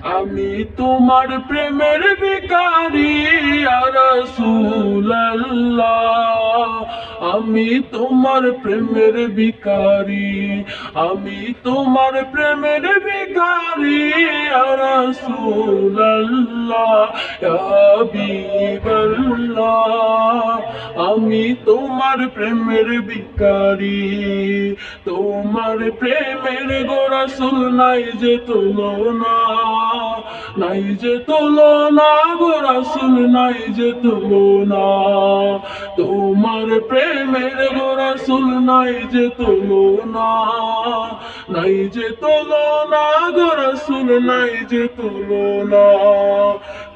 আমি তোমার প্রেমের বিকারি আমি তোমার প্রেমের বিকারি আমি তোমার প্রেমের বিকারি আমি তোমার প্রেমের বিকারি তোমার প্রেমের গোরাসুল নাই যে তুলনা। নাই যে তুলনা গোরাসুল নাই যে তুলনা। তোমার প্রেমের গোরাসুল নাই যে তুলনা। নাই যে তুলনা গোরাসুল নাই যে তুলনা।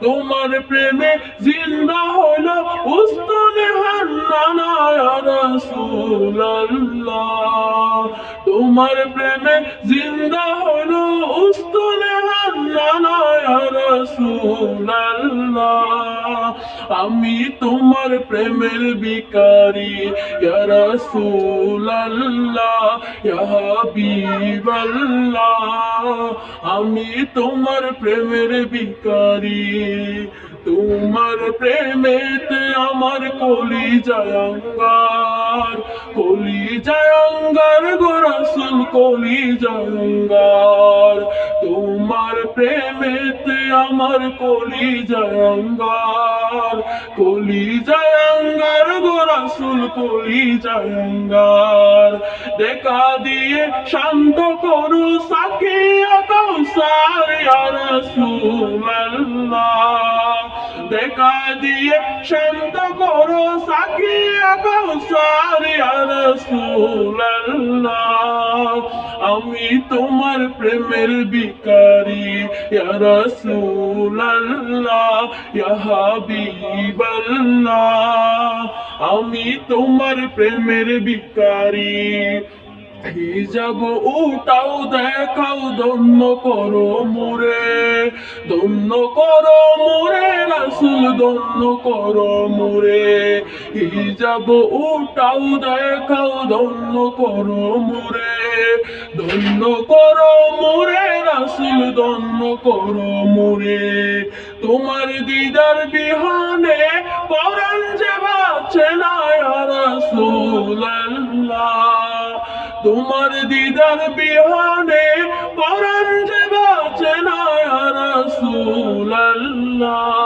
তোমার প্রেমে জিন্দা হলো উস্তনে হান্নানা রসুল্লাহ তোমার প্রেমে জিন্দা হলো হান্নানা রসুল্লাহ আমি তোমার প্রেমের বিকারি রসুল্লাহ হাবিবাল্লাহ। আমি তোমার প্রেমের বিকারি তোমার প্রেমেতে আমার কলি জয়ঙ্গার কলি জয়ঙ্গার গোরসুল কলি জয়ঙ্গার তোমার প্রেমেতে আমার কলি জয়ঙ্গার কলি জয়ঙ্গার গোরসুল কলি জয়ঙ্গার দেখা দিয়ে শান্ত করু সাকিয়া কৌসার রসুল্লাহ দেখা দিয়ে শান্ত করো সাকিয়া কৌসার রসুল্লাহ আমি তোমার প্রেমের বিকারি আমি তোমার প্রেমের বিকারি হিজাব উঠাও, দেখাও, ধন্য করো মুরে, ধন্য করো মুরে। রাসুল দন্য করো মুরে হিজাব উঠাও, দেখাও দন্য করো মুরে দন্য কর মুরে রাসুল দন্য করো মুরে তোমার দিদার বিহানে পরাণ যে বাঁচে না রাসুল তোমার দিদার বিহানে পরাণ যে বাঁচে না রসুল্লাহ